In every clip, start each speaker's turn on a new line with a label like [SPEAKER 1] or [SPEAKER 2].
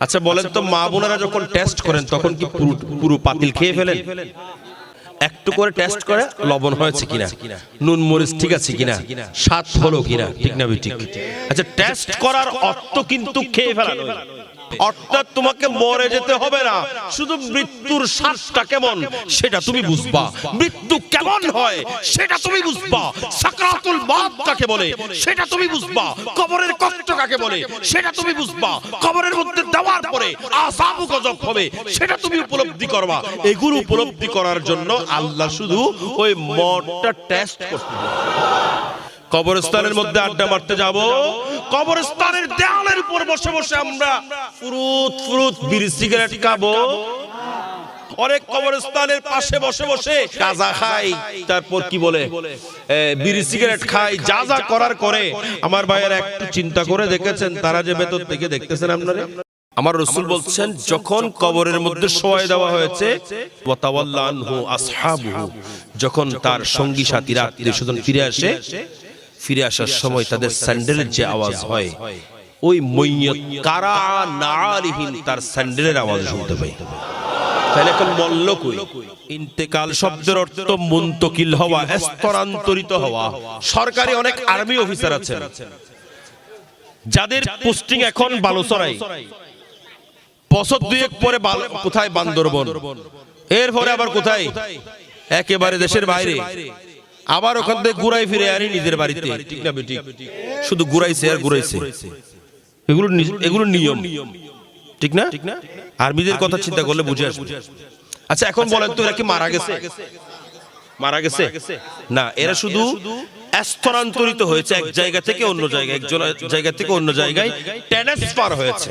[SPEAKER 1] আচ্ছা বলেন তো মা বোনেরা যখন টেস্ট করেন তখন কি পুরো পুরো পাতিল খেয়ে ফেলেন? একটু করে টেস্ট করে লবণ হয়েছে কিনা? নুন মরিচ ঠিক আছে কিনা? স্বাদ হলো কিনা? ঠিক না ঠিক আচ্ছা টেস্ট করার অর্থ কিন্তু খেয়ে ফেলা নয়। অর্থাৎ তোমাকে মরে যেতে হবে না। শুধু মৃত্যুর স্বাদটা কেমন, সেটা তুমি বুঝবা। মৃত্যু কেমন হয়, সেটা তুমি বুঝবা। সাকরাতুল মাউত কাকে বলে, সেটা তুমি বুঝবা। কবরের কষ্ট কাকে বলে, সেটা তুমি বুঝবা। কবরের মধ্যে দেওয়ার পরে আসাবু গজব হবে, সেটা তুমি উপলব্ধি করবা। এগুলো উপলব্ধি করার জন্য আল্লাহ শুধু ওই মদটা টেস্ট করতে। কবরস্থানের মধ্যে আড্ডা মারতে যাব। কবরস্থানের দেওয়ালের উপর বসে বসে আমরা ফুরুত ফুরুত বিড়ি সিগারেট খাব। অনেক কবরস্থানের পাশে বসে বসে গাঁজা খাই তারপর কি বলে? বিড়ি সিগারেট খাই যা যা করার করে। আমার ভাইয়ের একটু চিন্তা করে দেখেছেন তারা যে ভেতর থেকে দেখতেছেন আপনারা? আমার রসুল বলছেন যখন কবরের মধ্যে শোয়াই দেওয়া হয়েছে যখন তার সঙ্গী সাথীরা আত্মীয় স্বজন ফিরে আসে ফিরে আসার সময় তাদের স্যান্ডেলের যে আওয়াজ হয় ওই মৈয়ত কারা নারিহীন তার স্যান্ডেলের আওয়াজ শুনতে পাই। তাহলে এখন মল্ল কই? ইন্তেকাল শব্দের অর্থ মুন্তকিল হওয়া সরকারি অনেক আর্মি অফিসার আছেন। যাদের পোস্টিং এখন বালুচরাই বছর দুয়েক পরে কোথায় বান্দরবন? এরপরে আবার কোথায়? একেবারে দেশের বাইরে। আবার ওখান থেকে ঘুরাই ফিরে আনি নিজের বাড়িতে। ঠিক না বেটি শুধু ঘুরাইছে আর ঘুরাইছে এগুলো এগুলো নিয়ম। ঠিক না? আর্মিদের কথা চিন্তা করলে বুঝে আসবে। আচ্ছা এখন বলেন তো এরা কি মারা গেছে? মারা গেছে? না এরা শুধু স্থানান্তরিত হয়েছে। এক জায়গা থেকে অন্য জায়গায় একজন জায়গা থেকে অন্য জায়গায় ট্রান্সফার হয়েছে।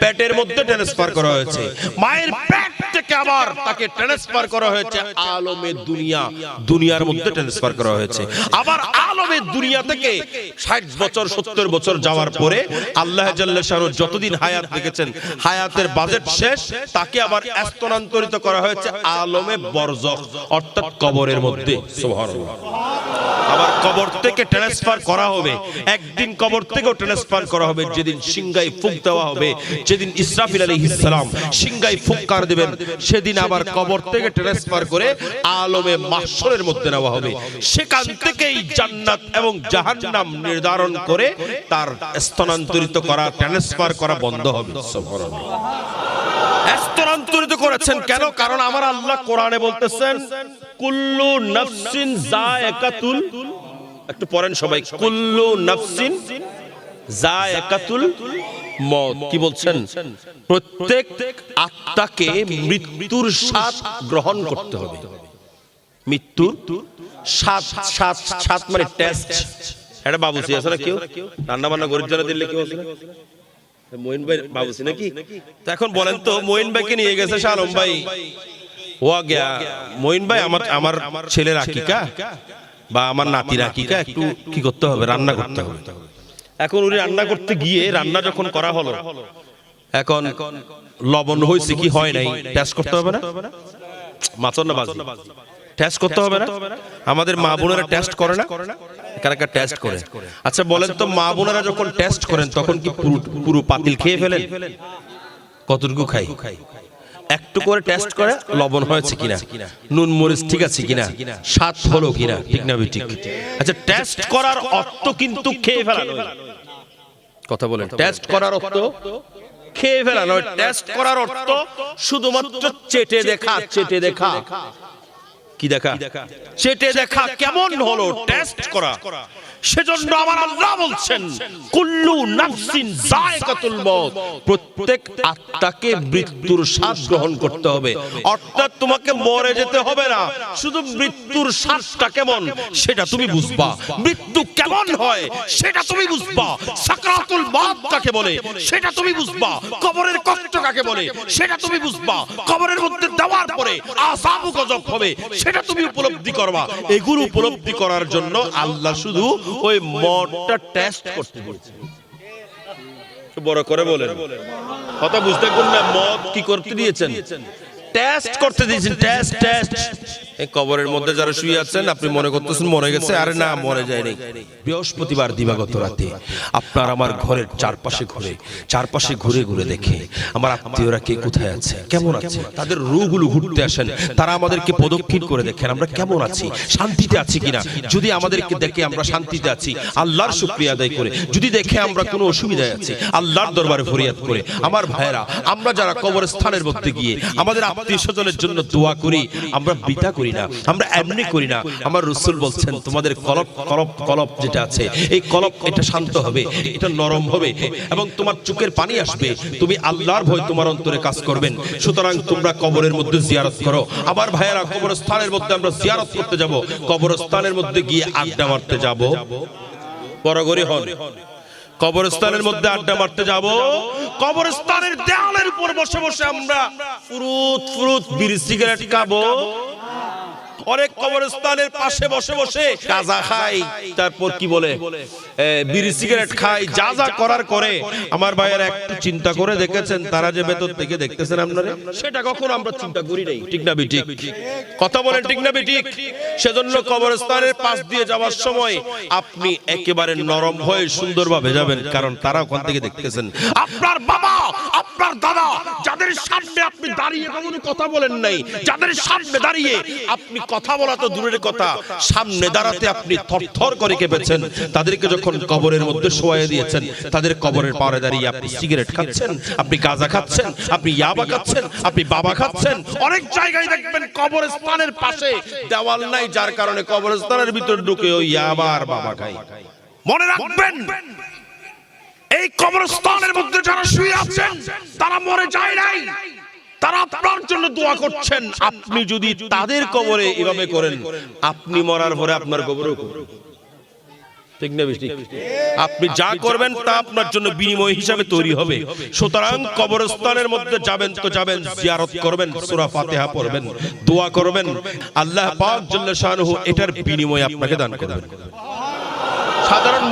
[SPEAKER 1] পেটের মধ্যে ট্রান্সফার করা হয়েছে। মায়ের পেট থেকে আবার তাকে ট্রান্সফার করা হয়েছে। আলমে দুনিয়া, দুনিয়ার মধ্যে ট্রান্সফার করা হয়েছে। আবার আলমে দুনিয়া থেকে ষাট বছর, সত্তর বছর যাওয়ার পরে আল্লাহ জাল্লা শাহরুখ যতদিন হায়াত দেখেছেন, হায়াতের বাজেট শেষ, তাকে আবার স্থানান্তরিত করা হয়েছে আলমে বরজখ অর্থাৎ কবরের মধ্যে। সুবহানাল্লাহ। আবার কবর থেকে ট্রান্সফার করা হবে। একদিন কবর থেকেও ট্রান্সফার করা হবে। যেদিন সিংগাই ফুক দেওয়া হবে, যেদিন ইসরাফিল আলাইহিস সালাম সিংগাই ফুৎকার দেবেন, সেদিন আবার কবর থেকে ট্রান্সফার করে আলমে মাহশরের মধ্যে নেওয়া হবে। সেখান থেকেই জান্নাত এবং জাহান্নাম নির্ধারণ করে তার স্থানান্তরিত করা ট্রান্সফার করা বন্ধ হবে। স্থানান্তরিত করেছেন কেন? কারণ আমার আল্লাহ কোরআনে বলতেছেন কুল্লু নাফসিন একটু পড়েন সবাই। কুল্লু নাফসিন মত কি বলছেন? প্রত্যেক আত্মাকে মৃত্যুর স্বাদ গ্রহণ করতে হবে। মৃত্যুর সাত সাত সাত মানে টেস্ট এটা বাবুসি আছে না কেউ? রান্না বান্না গরিব যারা দিলে কেউ আছে না? মইন ভাই বাবুসি নাকি? এখন বলেন তো মইন ভাইকে নিয়ে গেছে শালম ভাই। ও গিয়া মইন ভাই আমার আমার ছেলের আকিকা বা আমার নাতির আকিকা একটু কি করতে হবে? রান্না করতে হবে। এখন উনি রান্না করতে গিয়ে রান্না যখন করা হলো এখন লবণ হয়েছে কি হয় নাই? টেস্ট করতে হবে না? মাছর না বাজি টেস্ট করতে হবে না? আমাদের মা বোনেরা টেস্ট করে না? কারা কারা টেস্ট করে? আচ্ছা বলেন তো মা বোনেরা যখন টেস্ট করেন তখন কি পুরো পুরো পাতিল খেয়ে ফেলেন? কতটুকু খাই একটু করে টেস্ট করে লবণ হয়েছে কিনা? নুন মরিচ ঠিক আছে কিনা? স্বাদ হলো কিনা? ঠিক না ঠিক আচ্ছা টেস্ট করার অর্থ কিন্তু খেয়ে ফেলানো কথা বলেন। টেস্ট করার অর্থ খেয়ে ফেলা নয়। টেস্ট করার অর্থ শুধুমাত্র চেটে দেখা চেটে দেখা। কি দেখা? চেটে দেখা কেমন হলো? টেস্ট করা। সেজন্য আমার আল্লাহ বলছেন, কুল্লু নাফসিন যায়কাতুল মউত। প্রত্যেক আত্মাকে মৃত্যুর স্বাদ গ্রহণ করতে হবে। অর্থাৎ তোমাকে মরে যেতে হবে না। শুধু মৃত্যুর স্বাদটা কেমন সেটা তুমি বুঝবা। মৃত্যু কেমন হয় সেটা তুমি বুঝবা। সাকরাতুল মউত কাকে বলে সেটা তুমি বুঝবা। কবরের কষ্ট কাকে বলে সেটা তুমি বুঝবা। কবরের মধ্যে দেওয়ার পরে আযাবু গজব হবে সেটা তুমি উপলব্ধি করবা। এগুলো উপলব্ধি করার জন্য আল্লাহ শুধু ওই মদটা টেস্ট করতে দিয়েছে বড় করে বলেন। কথা বুঝতে কোন না মদ কি করতে দিয়েছেন? টেস্ট করতে দিয়েছেন টেস্ট টেস্ট এই কবরের মধ্যে যারা শুয়ে আছেন আপনি মনে করতেছেন মরে গেছে আরে না মরে যায়নি বৃহস্পতিবার দিবাগত রাতে আপনার আমার ঘরের চারপাশে ঘুরে চারপাশে ঘুরে ঘুরে দেখে আমার আত্মীয়রা কে কোথায় আছে কেমন আছে? তাদের রুগুলো ঘুরতে আসেন তারা আমাদেরকে প্রদক্ষিণ করে দেখেন আমরা কেমন আছি? শান্তিতে আছি কিনা? যদি আমাদেরকে দেখে আমরা শান্তিতে আছি আল্লাহর শুক্রিয়া আদায় করে। যদি দেখে আমরা কোনো অসুবিধায় আছি আল্লাহর দরবারে ফরিয়াদ করে। আমার ভাইয়েরা আমরা যারা কবরস্থানের মধ্যে গিয়ে আমাদের আত্মীয় স্বজনের জন্য দোয়া করি, আমরা বিতা করি না, আমরা এমনি করি না। আমার রসুল বলছেন, তোমাদের কলপ কলপ কলপ যেটা আছে, এই কলপ, এটা শান্ত হবে, এটা নরম হবে এবং তোমার চোখের পানি আসবে। তুমি আল্লাহর ভয় তোমার অন্তরে কাজ করবেন। সুতরাং তোমরা কবরের মধ্যে জিয়ারত করো। আমার ভাইয়েরা, কবরস্থানের মধ্যে আমরা জিয়ারত করতে যাব। কবরস্থানের মধ্যে গিয়ে আড্ডা মারতে যাব। বড়গরি হন। কবরস্থানের মধ্যে আড্ডা মারতে যাব। কবরস্থানের দেওয়ালের উপর বসে বসে আমরা ফুরুত ফুরুত বিড়ি সিগারেট খাব। অনেক কবরস্থানের পাশে বসে বসে গাঁজা খাই। তারপর কি বলে? বিড়ি সিগারেট খাই, যা যা করার করে। আমার ভাইয়ের একটু চিন্তা করে দেখেছেন, তারা যে ভেতর থেকে দেখতেছেন আপনারা? সেটা কখনো আমরা চিন্তা করি নাই। ঠিক না, বিঠিক? কথা বলেন, ঠিক না, বিঠিক? সেজন্য কবরস্থানের পাশ দিয়ে যাওয়ার সময় আপনি একেবারে নরম হয়ে সুন্দরভাবে যাবেন, কারণ তারা ওখান থেকে দেখতেছেন। আপনার বাবা, আপনার দাদা, যাদের সামনে আপনি দাঁড়িয়ে কখনো কথা বলেন নাই, যাদের সামনে দাঁড়িয়ে আপনি কথা বলা তো দূরের কথা। সামনে দাঁড়াতে আপনি থরথর করে কেঁপেছেন। তাদেরকে যখন কবরের মধ্যে শোয়াই দিয়েছেন তাদের কবরের পাড়ে দাঁড়িয়ে আপনি সিগারেট খাচ্ছেন আপনি গাঁজা খাচ্ছেন আপনি ইয়াবা খাচ্ছেন। আপনি বাবা খাচ্ছেন। অনেক জায়গায় দেখবেন কবরস্থানের পাশে দেওয়াল নাই যার কারণে কবরস্থানের ভিতর ঢুকে ওই ইয়াবা আর বাবা খাই। মনে রাখবেন এই কবরস্থানের মধ্যে যারা শুয়ে আছেন তারা মরে যায় নাই। তারা আপনার জন্য দোয়া করছেন। আপনি যদি তাদের কবরে এভাবে করেন, আপনি মরার পরে আপনার কবরেও। ঠিক না আপনি যা করবেন তা আপনার জন্য বিনিময় হিসাবে তৈরি হবে। সুতরাং কবরস্থানের মধ্যে যাবেন তো যাবেন, জিয়ারত করবেন পড়বেন, দোয়া করবেন। আল্লাহ পাক জাল্লা এটার বিনিময় আপনাকে দান করবেন। সাধারণ